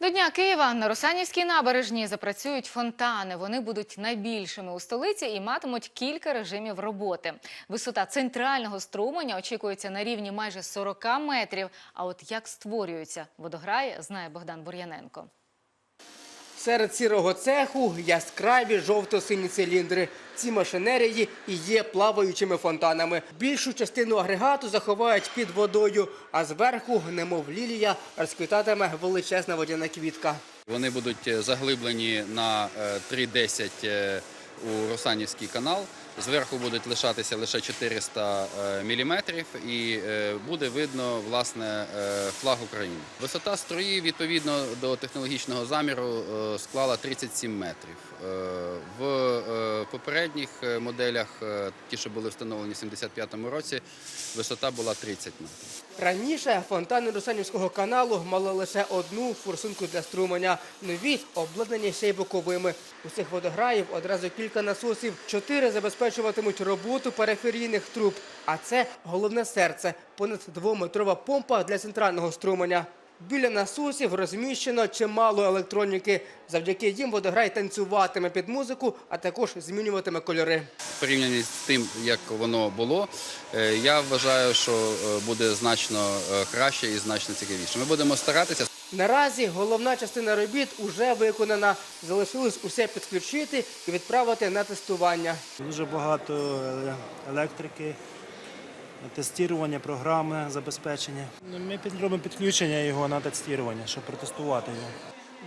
До Дня Києва на Русанівській набережні запрацюють фонтани. Вони будуть найбільшими у столиці і матимуть кілька режимів роботи. Висота центрального струменя очікується на рівні майже 40 метрів. А от як створюються водограї, знає Богдан Бур'яненко. Серед сірого цеху яскраві жовто-сині циліндри. Ці машинерії і є плаваючими фонтанами. Більшу частину агрегату заховають під водою, а зверху, немов лілія, розквітатиме величезна водяна квітка. Вони будуть е, заглиблені на е, 3,10 е, у Русанівський канал. Зверху будуть лишатися лише 400 мм і е, буде видно власне е, флаг України. Висота струї відповідно до технологічного заміру е, склала 37 метрів. Е, В е, попередніх е, моделях, е, ті, що були встановлені в 75-му році, висота була 30 метрів. Раніше фонтани Русанівського каналу мали лише одну форсунку для струменя. Нові обладнані ще й боковими. У цих водограїв одразу кілька насосів. Чотири забезпечуватимуть роботу периферійних труб. А це головне серце понад двометрова помпа для центрального струменя. Біля насосів розміщено чимало електроніки. Завдяки їм водограй танцюватиме під музику, а також змінюватиме кольори. В порівнянні з тим, як воно було, е, я вважаю, що е, буде значно е, краще і значно цікавіше. Ми будемо старатися. Naразі головна частина робіт уже виконана. Залишилось усе підключити і відправити на тестування. Дуже багато е, електрики, тестування програми забезпечення. Ну, Ми під- робимо підключення його на тестування, щоб протестувати його.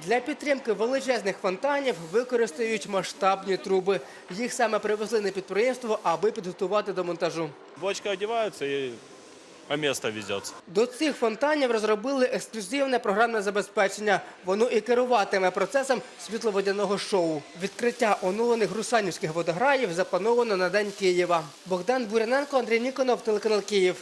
Для підтримки величезних фонтанів використають масштабні труби. Їх саме привезли на підприємство, аби підготувати до монтажу. Бочка одевается и а місто везеться. До цих фонтанів розробили ексклюзивне програмне забезпечення. Воно і керуватиме процесом світловодяного шоу. Відкриття оновлених русанівських водограїв заплановано на День Києва. Богдан Буряненко, Андрій Ніконов, телеканал Київ.